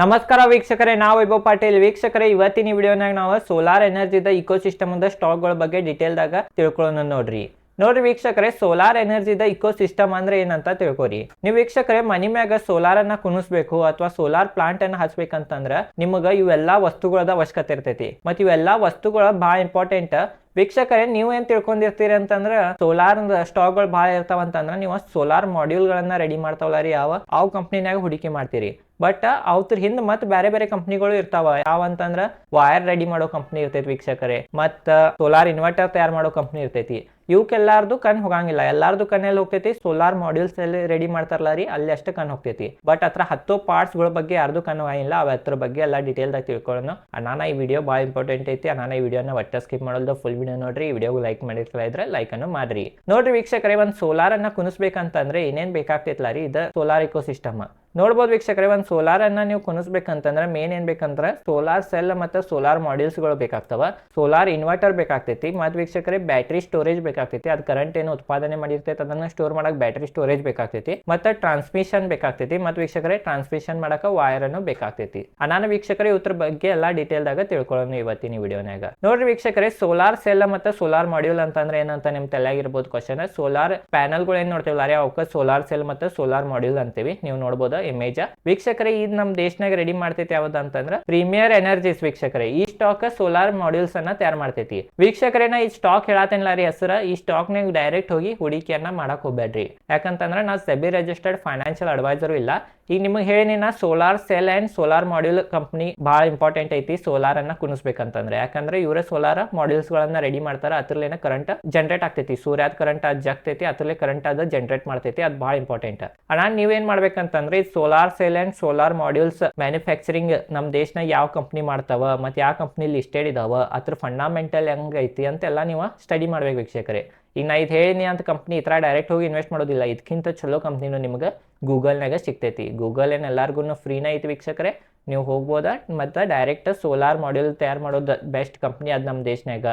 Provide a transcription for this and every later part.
ನಮಸ್ಕಾರ ವೀಕ್ಷಕರೇ, ನಾವು ವೈಭವ್ ಪಾಟೀಲ್. ವೀಕ್ಷಕರೇ, ಇವತ್ತಿನ ವಿಡಿಯೋನಾಗ ನಾವು ಸೋಲಾರ್ ಎನರ್ಜಿದ ಇಕೋಸಿಸ್ಟಮ್ ಸ್ಟಾಕ್ ಸ್ಟಾಕ್ಗಳ ಬಗ್ಗೆ ಡೀಟೇಲ್ದಾಗ ತಿಳ್ಕೊಳ್ಳೋಣ ನೋಡ್ರಿ. ನೋಡ್ರಿ ವೀಕ್ಷಕರೇ ಸೋಲಾರ್ ಎನರ್ಜಿದ ಇಕೋ ಸಿಸ್ಟಮ್ ಅಂದ್ರೆ ಏನಂತ ತಿಳ್ಕೊರಿ. ನೀವು ವೀಕ್ಷಕರೇ, ಮನಿ ಮ್ಯಾಗ ಸೋಲಾರ್ ಅನ್ನ ಕುಣಿಸ್ಬೇಕು ಅಥವಾ ಸೋಲಾರ್ ಪ್ಲಾಂಟ್ ಅನ್ನ ಹಚ್ಬೇಕಂತಂದ್ರ ನಿಮಗ ಇವೆಲ್ಲಾ ವಸ್ತುಗಳದ ಅವಶ್ಯಕತೆ ಇರ್ತೈತಿ. ಮತ್ ಇವೆಲ್ಲಾ ವಸ್ತುಗಳ ಬಹಳ ಇಂಪಾರ್ಟೆಂಟ್ ವೀಕ್ಷಕರೇ, ನೀವು ಏನ್ ತಿಳ್ಕೊಂಡಿರ್ತೀರಿ ಅಂತಂದ್ರ ಸೋಲಾರ್ ಸ್ಟಾಕ್ಗಳು ಭಾಳ ಇರ್ತಾವ ಅಂತಂದ್ರ ನೀವು ಸೋಲಾರ್ ಮಾಡ್ಯೂಲ್ಗಳನ್ನ ರೆಡಿ ಮಾಡ್ತಾವಲ್ಲ ರೀ, ಯಾವ ಅವ್ ಕಂಪ್ನಿನಾಗ ಹೂಡಿಕೆ ಮಾಡ್ತೀರಿ. ಬಟ್ ಅವ್ರ ಹಿಂದ್ ಮತ್ ಬೇರೆ ಬೇರೆ ಕಂಪ್ನಿಗಳು ಇರ್ತಾವ. ಯಾವ ಅಂತಂದ್ರ ವೈರ್ ರೆಡಿ ಮಾಡೋ ಕಂಪ್ನಿ ಇರ್ತೈತಿ ವೀಕ್ಷಕರೇ. ಮತ್ತ ಸೋಲಾರ್ ಇನ್ವರ್ಟರ್ ತಯಾರು ಮಾಡೋ ಕಂಪ್ನಿ ಇರ್ತೈತಿ. ಇವಕ್ಕೆಲ್ಲಾರ್ದು ಕಣ್ ಹೋಗಂಗಿಲ್ಲ. ಎಲ್ಲಾರ್ದು ಕಣ್ಣಲ್ಲಿ ಹೋಗ್ತೈತಿ ಸೋಲಾರ್ ಮಾಡ್ಯೂಲ್ಸ್ ಎಲ್ಲಿ ರೆಡಿ ಮಾಡ್ತಾರಲ್ಲ ರೀ, ಅಲ್ಲಿ ಅಷ್ಟೇ ಕಣ್ ಹೋಗ್ತೈತಿ. ಬಟ್ ಹತ್ರ ಹತ್ತು ಪಾರ್ಟ್ಸ್ಗಳ ಬಗ್ಗೆ ಯಾರ್ದು ಕಣ್ ಹೋಗಂಗಿಲ್ಲ ಅದ್ರ ಬಗ್ಗೆ ಎಲ್ಲ ಡೀಟೇಲ್ ದಾಗ ತಿಳ್ಕೊಳ್ಳೋಣ ಅನಾನ ಈ ವಿಡಿಯೋ ಭಾಳ ಇಂಪಾರ್ಟೆಂಟ್ ಐತಿ. ಅನಾನ ಈ ವಿಡಿಯೋನ ಒಟ್ಟ ಸ್ಕಿಪ್ ಮಾಡೋದು ಫುಲ್ ವಿಡಿಯೋ ನೋಡ್ರಿ. ವಿಡಿಯೋಗೆ ಲೈಕ್ ಮಾಡಿರ್ತಾ ಇದ್ರೆ ಲೈಕ್ ಅನ್ನು ಮಾಡ್ರಿ. ನೋಡ್ರಿ ವೀಕ್ಷಕರೇ, ಒಂದ್ ಸೋಲಾರ್ ಅನ್ನ ಕುಣಿಸ್ಬೇಕಂತಂದ್ರೆ ಏನೇನ್ ಬೇಕಾಗ್ತೈತಲ್ಲ ರೀ, ಇದು ಸೋಲಾರ್ ಇಕೋ ಸಿಸ್ಟಮ್ ನೋಡ್ಬೋದು ವೀಕ್ಷಕರೇ, ಒಂದು ಸೋಲಾರ್ ಅನ್ನ ನೀವು ಕುಣಿಸ್ಬೇಕಂತಂದ್ರೆ ಮೇನ್ ಏನ್ ಬೇಕಂದ್ರೆ ಸೋಲಾರ್ ಸೆಲ್ ಮತ್ತೆ ಸೋಲಾರ್ ಮಾಡ್ಯೂಲ್ಸ್ಗಳು ಬೇಕಾಗ್ತವ. ಸೋಲಾರ್ ಇನ್ವರ್ಟರ್ ಬೇಕಾಗ್ತೈತಿ. ಮತ್ತು ವೀಕ್ಷಕರೇ ಬ್ಯಾಟ್ರಿ ಸ್ಟೋರೇಜ್ ಬೇಕಾಗ್ತೈತಿ, ಅದು ಕರೆಂಟ್ ಏನು ಉತ್ಪಾದನೆ ಮಾಡಿರ್ತೈತಿ, ಅದನ್ನ ಸ್ಟೋರ್ ಮಾಡಕ್ ಬ್ಯಾಟರಿ ಸ್ಟೋರೇಜ್ ಬೇಕಾಗ್ತೈತಿ, ಮತ್ತೆ ಟ್ರಾನ್ಸ್ಮಿಷನ್ ಬೇಕಾಗ್ತೈತಿ, ಮತ್ತು ವೀಕ್ಷಕರೇ ಟ್ರಾನ್ಸ್ಮಿಷನ್ ಮಾಡಕ ವೈರ್ ಅನ್ನು ಬೇಕಾಗ್ತೈತಿ. ನಾನು ವೀಕ್ಷಕರೇ ಇದ್ರ ಬಗ್ಗೆ ಎಲ್ಲ ಡೀಟೇಲ್ ದಾಗ ತಿಳ್ಕೊಳ್ಳೋಣ ಇವತ್ತಿನ ವಿಡಿಯೋನಾಗ ನೋಡ್ರಿ ವೀಕ್ಷಕರೇ ಸೋಲಾರ್ ಸೆಲ್ ಮತ್ತೆ ಸೋಲಾರ್ ಮಾಡ್ಯೂಲ್ ಅಂತಂದ್ರೆ ಏನಂತ ನಿಮ್ ತಲೆಯಾಗಿರ್ಬೋದು ಕ್ವಶನ್ ಸೋಲಾರ್ ಪ್ಯಾನಲ್ಗಳು ಏನ್ ನೋಡ್ತೀವಲ್ಲ ಲಾರಿ, ಅವಕ್ಕೆ ಸೋಲಾರ್ ಸೆಲ್ ಮತ್ತೆ ಸೋಲಾರ್ ಮಾಡ್ಯೂಲ್ ಅಂತೀವಿ, ನೀವು ನೋಡಬಹುದು ಇಮೇಜ್ ವೀಕ್ಷಕರೇ, ಇದು ನಮ್ಮ ದೇಶನಾಗ ರೆಡಿ ಮಾಡ್ತೈತಿ ಯಾವ್ದು ಅಂತಂದ್ರ ಪ್ರೀಮಿಯರ್ ಎನರ್ಜೀಸ್ ವೀಕ್ಷಕರೇ, ಈ ಸ್ಟಾಕ್ ಸೋಲಾರ್ ಮಾಡ್ಯೂಲ್ಸ್ ಅನ್ನ ತಯಾರ ಮಾಡ್ತೈತಿ. ವೀಕ್ಷಕರೇನ ಈ ಸ್ಟಾಕ್ ಹೇಳತ್ತೇನಿಲ್ಲ ಲಾರಿ, ಹೆಸರ ಈ ಸ್ಟಾಕ್ ನಾಗ ಡೈರೆಕ್ಟ್ ಹೋಗಿ ಹೂಡಿಕೆಯನ್ನ ಮಾಡಕ್ ಹೋಗ್ಬೇಡ್ರಿ. ಯಾಕಂತಂದ್ರೆ ನಾ ಸೆಬಿ ರಿಜಿಸ್ಟರ್ಡ್ ಫೈನಾನ್ಷಿಯಲ್ ಅಡ್ವೈಸರ್ ಇಲ್ಲ. ಈಗ ನಿಮಗೆ ಹೇಳಿ solar cell and solar module company ಭಾಳ ಇಂಪಾರ್ಟೆಂಟ್ ಐತಿ ಸೋಲಾರ್ ಅನ್ನ ಕುಣಿಸ್ಬೇಕಂತಂದ್ರೆ. ಯಾಕಂದ್ರೆ ಇವರೇ ಸೋಲಾರ್ ಮಾಡ್ಯೂಲ್ಸ್ ಗಳನ್ನ ರೆಡಿ ಮಾಡ್ತಾರ, ಅದ್ರಲ್ಲೇನ ಕರೆಂಟ್ ಜನರೇಟ್ ಆಗ್ತೈತಿ. ಸೂರ್ಯದ ಕರೆಂಟ್ ಅದು ಜಗ್ತೈತಿ, ಅದ್ರಲ್ಲೇ ಕರೆಂಟ್ ಅದ ಜನರೇಟ್ ಮಾಡ್ತೈತಿ, ಅದು ಭಾಳ ಇಂಪಾರ್ಟೆಂಟ್ ಅಣ್ಣ, ನೀವೇನ್ ಮಾಡ್ಬೇಕಂತಂದ್ರೆ, ಈ solar cell and solar modules manufacturing ನಮ್ ದೇಶನ ಯಾವ ಕಂಪ್ನಿ ಮಾಡ್ತಾವ, ಮತ್ತೆ ಯಾವ ಕಂಪ್ನಿ ಲಿಸ್ಟೆಡ್ ಇದಾವ, ಅದ್ರ ಫಂಡಮೆಂಟಲ್ ಹೆಂಗೈತಿ ಅಂತೆಲ್ಲ ನೀವು ಸ್ಟಡಿ ಮಾಡ್ಬೇಕು ವೀಕ್ಷಕರೇ. ಈಗ ನಾ ಇದು ಹೇಳಿನಿ ಅಂತ ಕಂಪ್ನಿ ಈ ಥರ ಡೈರೆಕ್ಟ್ ಹೋಗಿ ಇನ್ವೆಸ್ಟ್ ಮಾಡೋದಿಲ್ಲ. ಇದಕ್ಕಿಂತ ಚಲೋ ಕಂಪ್ನಿನೂ ನಿಮ್ಗೆ ಗೂಗಲ್ನಾಗ ಸಿಗ್ತೈತಿ. ಗೂಗಲ್ ಏನು ಎಲ್ಲರಿಗೂ ಫ್ರೀನೇ ಐತಿ ವೀಕ್ಷಕರೇ. ನೀವು ಹೋಗ್ಬೋದ? ಮತ್ತು ಡೈರೆಕ್ಟ್ ಸೋಲಾರ್ ಮಾಡ್ಯೂಲ್ ತಯಾರು ಮಾಡೋದು ಬೆಸ್ಟ್ ಕಂಪ್ನಿ ಅದು ನಮ್ಮ ದೇಶನಾಗ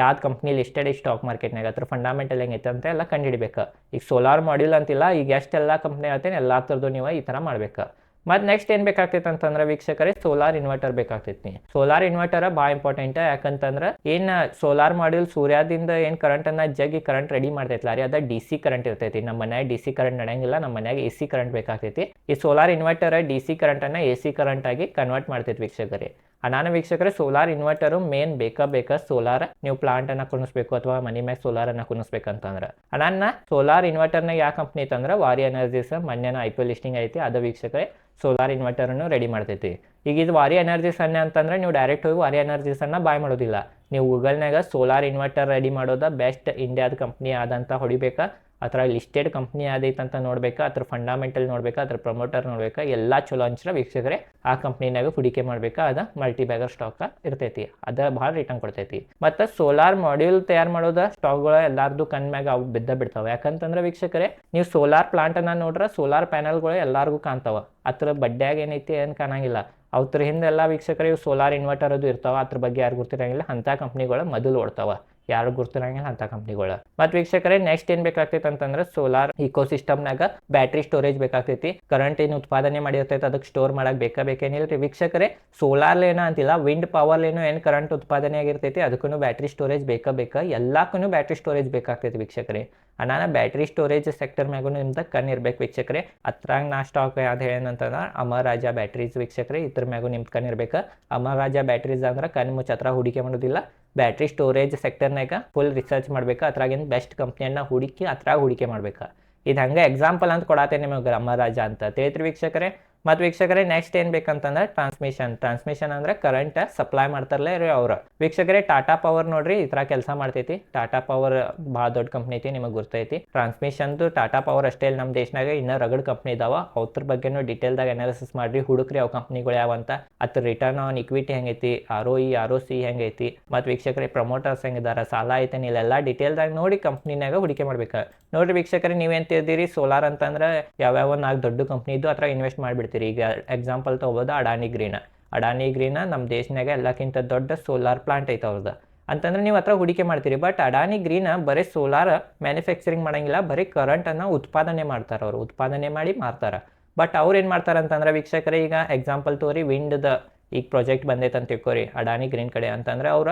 ಯಾವ್ದು ಕಂಪ್ನಿ ಲಿಸ್ಟೆಡ್ ಸ್ಟಾಕ್ ಮಾರ್ಕೆಟ್ನಾಗ ಅದ್ರ ಫಂಡಮೆಂಟಲ್ ಹೆಂಗೈತೆ ಅಂತ ಎಲ್ಲ ಕಂಡಿಡ್ಬೇಕು. ಈಗ ಸೋಲಾರ್ ಮಾಡ್ಯೂಲ್ ಅಂತಿಲ್ಲ, ಈಗ ಎಷ್ಟೆಲ್ಲ ಕಂಪ್ನಿ ಹೇಳ್ತೇನೆ ಎಲ್ಲ ಥರದ್ದು ನೀವು ಈ ಥರ ಮಾಡ್ಬೇಕು. ಮತ್ತು ನೆಕ್ಸ್ಟ್ ಏನು ಬೇಕಾಗ್ತೈತೆ ಅಂತಂದ್ರೆ ವೀಕ್ಷಕರೇ ಸೋಲಾರ್ ಇನ್ವರ್ಟರ್ ಬೇಕಾಗ್ತೈತಿ ಸೋಲಾರ್ ಇನ್ವರ್ಟರ್ ಭಾಳ ಇಂಪಾರ್ಟೆಂಟ್ ಯಾಕಂತಂದ್ರೆ ಏನು ಸೋಲಾರ್ ಮಾಡ್ಯೂಲ್ ಸೂರ್ಯದಿಂದ ಏನು ಕರೆಂಟನ್ನು ಜಗ್ಗಿ ಕರೆಂಟ್ ರೆಡಿ ಮಾಡ್ತೈತಿ ರೀ, ಅದ ಡಿ ಸಿ ಕರೆಂಟ್ ಇರ್ತೈತಿ. ನಮ್ಮ ಮನ್ಯಾಗ ಡಿ ಸಿ ಕರೆಂಟ್ ನಡೆಯಂಗಿಲ್ಲ ನಮ್ಮ ಮನ್ಯಾಗ ಎ ಸಿ ಕರೆಂಟ್ ಬೇಕಾಗ್ತೈತಿ. ಈ ಸೋಲಾರ್ ಇನ್ವರ್ಟರ್ ಡಿ ಸಿ ಕರೆಂಟನ್ನು ಎ ಸಿ ಕರೆಂಟ್ ಆಗಿ ಕನ್ವರ್ಟ್ ಮಾಡ್ತೈತಿ ವೀಕ್ಷಕರೇ. ನಾನು ವೀಕ್ಷಕರೇ ಸೋಲಾರ್ ಇನ್ವರ್ಟರು ಮೇನ್ ಬೇಕಾ ಬೇಕಾ ಸೋಲಾರ್ ನೀವು ಪ್ಲಾಂಟ್ ಅನ್ನ ಕುಣಿಸ್ಬೇಕು ಅಥವಾ ಮನಿ ಮ್ಯಾಗ ಸೋಲಾರ್ ಅನ್ನ ಕುಣಿಸ್ಬೇಕಂತಂದ್ರೆ. ನನ್ನ ಸೋಲಾರ್ ಇನ್ವರ್ಟರ್ನ ಯಾವ ಕಂಪ್ನಿ ಅಂತಂದ್ರೆ ವಾರಿ ಎನರ್ಜೀಸ್ ಮೊನ್ನೆನ ಐ ಪಿ ಲಿಸ್ಟಿಂಗ್ ಐತಿ, ಅದು ವೀಕ್ಷಕರೇ ಸೋಲಾರ್ ಇನ್ವರ್ಟರನ್ನು ರೆಡಿ ಮಾಡ್ತೈತಿ. ಈಗ ಇದು ವಾರಿ ಎನರ್ಜೀಸ್ ಅನ್ನ ಅಂತಂದ್ರೆ ನೀವು ಡೈರೆಕ್ಟ್ ಹೋಗಿ ವಾರಿ ಎನರ್ಜೀಸ್ ಅನ್ನ ಬಾಯ್ ಮಾಡೋದಿಲ್ಲ. ನೀವು ಗೂಗಲ್ನಾಗ ಸೋಲಾರ್ ಇನ್ವರ್ಟರ್ ರೆಡಿ ಮಾಡೋದ ಬೆಸ್ಟ್ ಇಂಡಿಯಾದ ಕಂಪ್ನಿ ಆದಂತ ಹೊಡಿಬೇಕಾ? ಅಥವಾ ಲಿಸ್ಟೆಡ್ ಕಂಪ್ನಿ ಆದೈತೆ ಅಂತ ನೋಡ್ಬೇಕಾ, ಅದ್ರ ಫಂಡಮೆಂಟಲ್ ನೋಡ್ಬೇಕಾ, ಅದ್ರ ಪ್ರಮೋಟರ್ ನೋಡ್ಬೇಕಾ, ಎಲ್ಲ ಚಲೋ ಅಂಚರ ವೀಕ್ಷಕರೇ ಆ ಕಂಪ್ನಿನಾಗ ಹೂಡಿಕೆ ಮಾಡ್ಬೇಕಾ, ಅದ ಮಲ್ಟಿ ಬ್ಯಾಗರ್ ಸ್ಟಾಕ್ ಇರ್ತೈತಿ. ಅದ ಭಾಳ ರಿಟರ್ನ್ ಕೊಡ್ತೈತಿ. ಮತ್ತು ಸೋಲಾರ್ ಮಾಡ್ಯೂಲ್ ತಯಾರು ಮಾಡೋದ ಸ್ಟಾಕ್ಗಳು ಎಲ್ಲಾರ್ದು ಕಣ್ ಮ್ಯಾಗ ಅವು ಬಿದ್ದ ಬಿಡ್ತಾವೆ. ಯಾಕಂತಂದ್ರೆ ವೀಕ್ಷಕರೇ, ನೀವು ಸೋಲಾರ್ ಪ್ಲಾಂಟ್ ಅನ್ನ ನೋಡ್ರೆ ಸೋಲಾರ್ ಪ್ಯಾನಲ್ಗಳು ಎಲ್ಲಾರ್ಗೂ ಕಾಣ್ತಾವ. ಅದ್ರ ಬಡ್ಡ್ಯಾಗ ಏನೈತಿ ಏನು ಕಾಣಂಗಿಲ್ಲ. ಅವ್ರ ಹಿಂದೆಲ್ಲ ವೀಕ್ಷಕರೇ ಇವು ಸೋಲಾರ್ ಇನ್ವರ್ಟರ್ ಅದು ಇರ್ತಾವ. ಅದ್ರ ಬಗ್ಗೆ ಯಾರು ಗೊತ್ತಿರಂಗಿಲ್ಲ ಅಂಥ ಕಂಪ್ನಿಗಳು ಮೊದಲು ಓಡ್ತಾವ. ಯಾರು ಗುರ್ತಿರಂಗಿಲ್ಲ ಅಂತ ಕಂಪ್ನಿಗಳು ಮತ್ತ ವೀಕ್ಷಕರೇ ನೆಕ್ಸ್ಟ್ ಏನ್ ಬೇಕಾಗ್ತೈತೆ ಅಂತಂದ್ರೆ ಸೋಲಾರ್ ಇಕೋ ಸಿಸ್ಟಮ್ನಾಗ ಬ್ಯಾಟ್ರಿ ಸ್ಟೋರೇಜ್ ಬೇಕಾಗ್ತೈತಿ. ಕರೆಂಟ್ ಏನು ಉತ್ಪಾದನೆ ಮಾಡಿರ್ತೈತೆ ಅದಕ್ಕೆ ಸ್ಟೋರ್ ಮಾಡಕ್ ಬೇಕಾ ಬೇಕೇನಿಲ್ಲ ರೀ ವೀಕ್ಷಕರೇ ಸೋಲಾರ್ ಏನ ಅಂತಿಲ್ಲ ವಿಂಡ್ ಪವರ್ ಏನು ಕರೆಂಟ್ ಉತ್ಪಾದನೆ ಆಗಿರ್ತೈತಿ ಅದಕ್ಕೂ ಬ್ಯಾಟ್ರಿ ಸ್ಟೋರೇಜ್ ಬೇಕಾ ಬೇಕಾ ಎಲ್ಲಕ್ಕೂ ಬ್ಯಾಟ್ರಿ ಸ್ಟೋರೇಜ್ ಬೇಕಾಗ್ತೈತಿ ವೀಕ್ಷಕರೇ. ಅನಾನ ಬ್ಯಾಟ್ರಿ ಸ್ಟೋರೇಜ್ ಸೆಕ್ಟರ್ ಮ್ಯಾಗೂ ನಿಮ್ದು ಕಣ್ಣು ಇರ್ಬೇಕು ವೀಕ್ಷಕರೇ. ಅತ್ರಾಗ ನಾ ಸ್ಟಾಕ್ ಯಾವ್ದು ಹೇಳೇನಂತಂದ್ರೆ ಅಮರಾಜ ಬ್ಯಾಟ್ರೀಸ್ ವೀಕ್ಷಕರೇ, ಇದ್ರ ಮ್ಯಾಗೂ ನಿಮ್ದು ಕಣ್ಣು ಇರ್ಬೇಕು. ಅಮರಾಜ ಬ್ಯಾಟ್ರೀಸ್ ಅಂದ್ರೆ ಕಣ್ಣು ಮುಚ್ಚ ಹತ್ರ ಹೂಡಿಕೆ ಮಾಡೋದಿಲ್ಲ. ಬ್ಯಾಟ್ರಿ ಸ್ಟೋರೇಜ್ ಸೆಕ್ಟರ್ನಾಗ ಫುಲ್ ರಿಸರ್ಚ್ ಮಾಡ್ಬೇಕು ಅದ್ರಾಗಿಂದ ಬೆಸ್ಟ್ ಕಂಪ್ನಿಯನ್ನು ಹೂಡಿಕೆ ಅದ್ರಾಗ ಹೂಡಿಕೆ ಮಾಡ್ಬೇಕು. ಇದು ಹಂಗೆ ಎಕ್ಸಾಂಪಲ್ ಅಂತ ಕೊಡತ್ತೆ ನಿಮಗೆ ಅಮರಾಜ ಅಂತ. ತಿಳಿತ್ರಿ ವೀಕ್ಷಕರೇ. ಮತ್ತು ವೀಕ್ಷಕರೇ ನೆಕ್ಸ್ಟ್ ಏನ್ ಬೇಕಂತಂದ್ರೆ ಟ್ರಾನ್ಸ್ಮಿಷನ್ ಟ್ರಾನ್ಸ್ಮಿಷನ್ ಅಂದ್ರೆ ಕರೆಂಟ್ ಸಪ್ಲೈ ಮಾಡ್ತಾರಲ್ಲ ರೀ ಅವ್ರು. ವೀಕ್ಷಕರೇ ಟಾಟಾ ಪವರ್ ನೋಡ್ರಿ, ಈ ಕೆಲಸ ಮಾಡ್ತೈತಿ. ಟಾಟಾ ಪವರ್ ಬಹಳ ದೊಡ್ಡ ಕಂಪ್ನಿ ಐತಿ, ನಿಮಗೆ ಗೊತ್ತೈತಿ ಟ್ರಾನ್ಸ್ಮಿಷನ್ದು ಟಾಟಾ ಪವರ್ ಅಷ್ಟೇ ನಮ್ಮ ದೇಶನಾಗ ಇನ್ನ ರಗಡ್ ಕಂಪ್ನಿ ಇದಾವ. ಅವ್ರ ಬಗ್ಗೆನು ಡಿಟೇಲ್ ದಾಗ ಅನಾಲಿಸಿಸ್ ಮಾಡ್ರಿ, ಹುಡುಕ್ರಿ ಅವು ಕಂಪ್ನಿಗಳು ಯಾವ ಅಂತ. ಅದ್ರ ರಿಟರ್ನ್ ಆನ್ ಇಕ್ವಿಟಿ ಹೆಂಗೈತಿ R E R O C ಹೆಂಗೈತಿ. ಮತ್ತು ವೀಕ್ಷಕರೇ ಪ್ರಮೋಟರ್ಸ್ ಹೆಂಗಿದಾರ, ಸಾಲ ಐತೆ ಇಲ್ಲೆಲ್ಲ ಡೀಟೇಲ್ದಾಗ ನೋಡಿ ಕಂಪ್ನಿನಾಗ ಹೂಡಿಕೆ ಮಾಡ್ಬೇಕು. ನೋಡ್ರಿ ವೀಕ್ಷಕರೇ, ನೀವೇನ್ ತಿಳಿದಿರಿ ಸೋಲಾರ್ ಅಂತಂದ್ರೆ ಯಾವ್ಯಾವ ನಾಲ್ಕು ದೊಡ್ಡ ಕಂಪ್ನಿ ಇದ್ದು ಅಥವಾ ಇನ್ವೆಸ್ಟ್ ಮಾಡಿಬಿಡ್ತೀರಿ ಈಗ ಎಕ್ಸಾಂಪಲ್ ತಗೋಬೋದು ಅಡಾನಿ ಗ್ರೀನ ಅಡಾನಿ ಗ್ರೀನ ನಮ್ಮ ದೇಶನಾಗ ಎಲ್ಲಕ್ಕಿಂತ ದೊಡ್ಡ ಸೋಲಾರ್ ಪ್ಲಾಂಟ್ ಐತೆ ಅವ್ರದ್ದು ಅಂತಂದ್ರೆ ನೀವು ಹತ್ರ ಹೂಡಿಕೆ ಮಾಡ್ತೀರಿ ಬಟ್ ಅಡಾನಿ ಗ್ರೀನ ಬರೀ ಸೋಲಾರ್ ಮ್ಯಾನುಫ್ಯಾಕ್ಚರಿಂಗ್ ಮಾಡಂಗಿಲ್ಲ, ಬರೀ ಕರೆಂಟನ್ನು ಉತ್ಪಾದನೆ ಮಾಡ್ತಾರೆ ಅವರು. ಉತ್ಪಾದನೆ ಮಾಡಿ ಮಾರ್ತಾರೆ. ಬಟ್ ಅವ್ರು ಏನು ಮಾಡ್ತಾರೆ ಅಂತಂದ್ರೆ ವೀಕ್ಷಕರೇ, ಈಗ ಎಕ್ಸಾಂಪಲ್ ತೋರಿ ವಿಂಡ್ದ ಈಗ ಪ್ರಾಜೆಕ್ಟ್ ಬಂದೈತೆ ಅಂತ ತಿಳ್ಕೊರಿ ಅಡಾನಿ ಗ್ರೀನ್ ಕಡೆ. ಅಂತಂದ್ರೆ ಅವ್ರ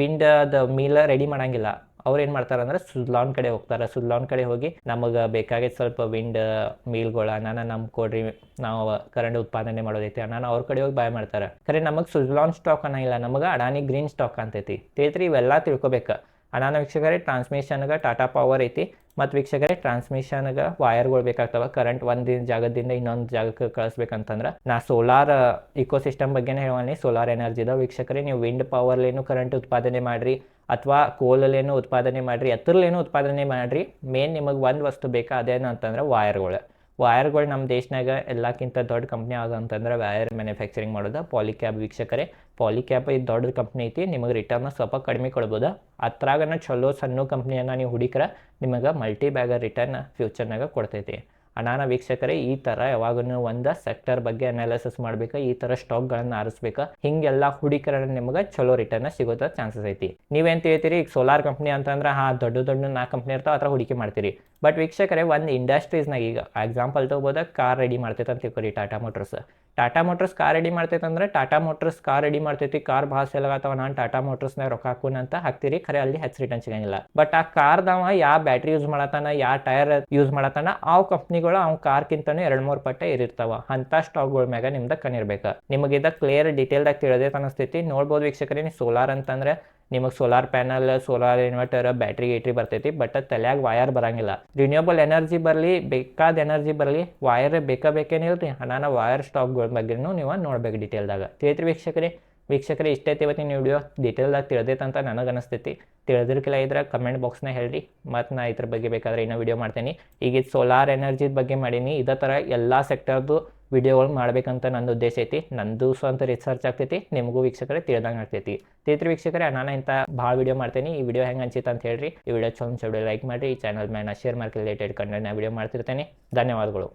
ವಿಂಡದ ಮೀಲ್ ರೆಡಿ ಮಾಡಂಗಿಲ್ಲ. ಅವ್ರು ಏನು ಮಾಡ್ತಾರೆ ಅಂದ್ರೆ ಸುಜ್ಲಾನ್ ಕಡೆ ಹೋಗ್ತಾರೆ. ಸುಜ್ಲಾನ್ ಕಡೆ ಹೋಗಿ ನಮಗೆ ಬೇಕಾಗಿದ್ದ ಸ್ವಲ್ಪ ವಿಂಡ್ ಮೀಲ್ಗಳ ನಾನು ನಮ್ಮ ಕೊಡ್ರಿ ನಾವು ಕರೆಂಟ್ ಉತ್ಪಾದನೆ ಮಾಡೋದೈತಿ ನಾನು ಅವ್ರ ಕಡೆ ಹೋಗಿ ಬಾಯ್ ಮಾಡ್ತಾರೆ. ಖರೆ ನಮಗೆ ಸುಜ್ಲಾನ್ ಸ್ಟಾಕ್ ಅನ್ನಂಗಿಲ್ಲ ನಮಗೆ ಅಡಾನಿ ಗ್ರೀನ್ ಸ್ಟಾಕ್ ಅಂತೈತಿ. ತಿಳಿತ್ರಿ ಇವೆಲ್ಲ ತಿಳ್ಕೊಬೇಕು. ಅನಾನ ವೀಕ್ಷಕರೇ ಟ್ರಾನ್ಸ್ಮಿಷನ್ಗೆ ಟಾಟಾ ಪವರ್ ಐತಿ, ಮತ್ತು ವೀಕ್ಷಕರೇ ಟ್ರಾನ್ಸ್ಮಿಷನ್ಗೆ ವೈರ್ಗಳು ಬೇಕಾಗ್ತವೆ. ಕರೆಂಟ್ ಒಂದು ಜಾಗದಿಂದ ಇನ್ನೊಂದು ಜಾಗಕ್ಕೆ ಕಳಿಸ್ಬೇಕಂತಂದ್ರೆ ನಾ ಸೋಲಾರ್ ಇಕೋಸಿಸ್ಟಮ್ ಬಗ್ಗೆನೇ ಹೇಳೋನಿ ಸೋಲಾರ್ ಎನರ್ಜಿದ ವೀಕ್ಷಕರೇ, ನೀವು ವಿಂಡ್ ಪವರ್ಲೇನು ಕರೆಂಟ್ ಉತ್ಪಾದನೆ ಮಾಡಿರಿ. ಅಥವಾ ಕೋಲಲ್ಲೇನು ಉತ್ಪಾದನೆ ಮಾಡಿರಿ, ಎತ್ತರಲ್ಲೇನೋ ಉತ್ಪಾದನೆ ಮಾಡಿರಿ ಮೇನ್ ನಿಮಗೆ ಒಂದು ವಸ್ತು ಬೇಕಾ? ಅದೇನು ಅಂತಂದ್ರೆ ವೈರ್ಗಳು ವೈರ್ಗಳು ನಮ್ಮ ದೇಶನಾಗ ಎಲ್ಲಕ್ಕಿಂತ ದೊಡ್ಡ ಕಂಪ್ನಿ ಅಂತಂದ್ರೆ ವೈರ್ ಮ್ಯಾನುಫ್ಯಾಕ್ಚರಿಂಗ್ ಮಾಡೋದು. ಪಾಲಿಕ್ಯಾಬ್ ವೀಕ್ಷಕರೇ ಪಾಲಿಕ್ಯಾಬ್ ಇದು ದೊಡ್ಡ ಕಂಪ್ನಿ ಐತಿ, ನಿಮಗೆ ರಿಟರ್ನ್ ಸ್ವಲ್ಪ ಕಡಿಮೆ ಕೊಡ್ಬೋದು. ಅತ್ರಾಗನ ಚಲೋ ಸಣ್ಣ ಕಂಪ್ನಿಯನ್ನು ನೀವು ಹುಡುಕ್ರೆ, ನಿಮಗೆ ಮಲ್ಟಿ ಬ್ಯಾಗರ್ ರಿಟರ್ನ್ ಫ್ಯೂಚರ್ನಾಗ ಕೊಡ್ತೈತಿ. ಅನಾನ ವೀಕ್ಷಕರೇ, ಈ ಥರ ಯಾವಾಗೂ ಒಂದು ಸೆಕ್ಟರ್ ಬಗ್ಗೆ ಅನಾಲಿಸಿಸ್ ಮಾಡ್ಬೇಕು, ಈ ಥರ ಸ್ಟಾಕ್ಗಳನ್ನು ಆರಿಸ್ಬೇಕು. ಹಿಂಗೆಲ್ಲ ಹೂಡಿಕೆ ನಿಮಗೆ ಚಲೋ ರಿಟರ್ನ್ ಸಿಗೋದ ಚಾನ್ಸಸ್ ಐತಿ. ನೀವೇನ್ ತಿಳಿತೀರಿ, ಈಗ ಸೋಲಾರ್ ಕಂಪ್ನಿ ಅಂತಂದ್ರೆ ಹಾ, ದೊಡ್ಡ ದೊಡ್ಡ ನಾಲ್ಕು ಕಂಪ್ನಿ ಇರ್ತಾವ, ಅದ್ರ ಹೂಡಿಕೆ ಮಾಡ್ತೀರಿ. ಬಟ್ ವೀಕ್ಷಕರೇ, ಒಂದು ಇಂಡಸ್ಟ್ರೀಸ್ನಾಗ ಈಗ ಎಕ್ಸಾಂಪಲ್ ತಗೋಬೋದ ಕಾರ್ ರೆಡಿ ಮಾಡ್ತೈತೆ ಅಂತ ತಿಳ್ಕೊರಿ Tata motors Tata motors car ready ಮಾಡ್ತೈತೆ ಅಂದ್ರೆ ಟಾಟಾ ಮೋಟರ್ಸ್ ಕಾರ್ ರೆಡಿ ಮಾಡ್ತೈತಿ ಕಾರ್ ಭಾಳ ಸೇಲ್ ಆಗತ್ತವ, ನಾನು ಟಾಟಾ ಮೋಟರ್ಸ್ನಾಗ ರೊಕ್ಕ ಹಾಕೋಣ ಅಂತ ಹಾಕ್ತೀರಿ, ಖರೆ ಅಲ್ಲಿ ಹೆಚ್ಚು ರಿಟರ್ನ್ ಸಿಗಂಗಿಲ್ಲ. ಬಟ್ ಆ ಕಾರ್ದವ ಯಾವ ಬ್ಯಾಟ್ರಿ ಯೂಸ್ ಮಾಡತ್ತಾನ ಯಾವ ಟೈರ್ ಯೂಸ್ ಮಾಡತ್ತಾನ ಆ ಕಂಪ್ನಿಗಳು ಅವ್ನ ಕಾರ್ಕಿಂತನೂ ಎರಡು ಮೂರು ಪಟ್ಟ ಇರಿರ್ತಾವ. ಅಂತ ಸ್ಟಾಕ್ಗಳ ಮ್ಯಾಗ ನಿಮ್ದು ಕಣ್ಣಿರ್ಬೇಕು. ನಿಮಗೆ ಇದ ಕ್ಲಿಯರ್ ಡೀಟೇಲ್ದಾಗ ತಿಳಿದೈತೆ ಅನಿಸ್ತೈತಿ. ನೋಡ್ಬೋದು ವೀಕ್ಷಕರೇ ಸೋಲಾರ್ ಅಂತಂದ್ರೆ ನಿಮಗೆ solar panel solar inverter battery ಗೇಟ್ರಿ ಬರ್ತೈತಿ ಬಟ್ ತಲೆಯಾಗ ವಯರ್ ಬರಂಗಿಲ್ಲ. ರಿನ್ಯೂಬಲ್ ಎನರ್ಜಿ ಬರಲಿ, ಬೇಕಾದ ಎನರ್ಜಿ ಬರಲಿ ವಯರ್ ಬೇಕಾ ಬೇಕೇನಿಲ್ರಿ ನಾನು ವಯರ್ ಸ್ಟಾಕ್ಗಳ ಬಗ್ಗೆನೂ ನೀವು ನೋಡ್ಬೇಕು ಡೀಟೇಲ್ದಾಗ ತಿಳಿದ್ರಿ ವೀಕ್ಷಕರೇ. ವೀಕ್ಷಕರೇ ಇಷ್ಟೈತಿ ಇವತ್ತಿನ ವಿಡಿಯೋ ಡೀಟೇಲ್ದಾಗ ತಿಳಿದೈತೆ ಅಂತ ನನಗೆ ಅನಿಸ್ತೈತಿ. ತಿಳಿದಿರ್ಕಿಲ್ಲ ಇದ್ರೆ ಕಮೆಂಟ್ ಬಾಕ್ಸ್ನ ಹೇಳ್ರಿ. ಮತ್ತು ನಾ ಇದ್ರ ಬಗ್ಗೆ ಬೇಕಾದ್ರೆ ಇನ್ನೂ ವಿಡಿಯೋ ಮಾಡ್ತೀನಿ. ಈಗ ಸೋಲಾರ್ ಎನರ್ಜಿ ಬಗ್ಗೆ ಮಾಡೀನಿ. ಇದೇ ಥರ ಎಲ್ಲ ಸೆಕ್ಟರ್ದು ವಿಡಿಯೋಗಳು ಮಾಡಬೇಕಂತ ನನ್ನ ಉದ್ದೇಶ ಐತಿ. ನಂದು ಸ್ವಂತ ರಿಸರ್ಚ್ ಆಗ್ತೈತಿ. ನಿಮಗೂ ವೀಕ್ಷಕರೇ ತಿಳಿದಂಗೆ ಆಗ್ತೈತಿ. ತೀತ್ರಿ ವೀಕ್ಷಕರೇ ನಾನು ಇಂಥ ಭಾಳ ವಿಡಿಯೋ ಮಾಡ್ತೀನಿ. ಈ ವಿಡಿಯೋ ಹೆಂಗೆ ಅನ್ಸಿತ್ತು ಅಂತ ಹೇಳ್ರಿ. ಈ ವಿಡಿಯೋ ಚೊಲೋ ಲೈಕ್ ಮಾಡಿರಿ. ಈ ಚಾನಲ್ ಮ್ಯಾನ ಶೇರ್ ಮಾರ್ಕೆಟ್ ರಿಲೇಟೆಡ್ ಕಂಟೆಂಟ್ನ ವಿಡಿಯೋ ಮಾಡ್ತಿರ್ತೇನೆ. ಧನ್ಯವಾದಗಳು.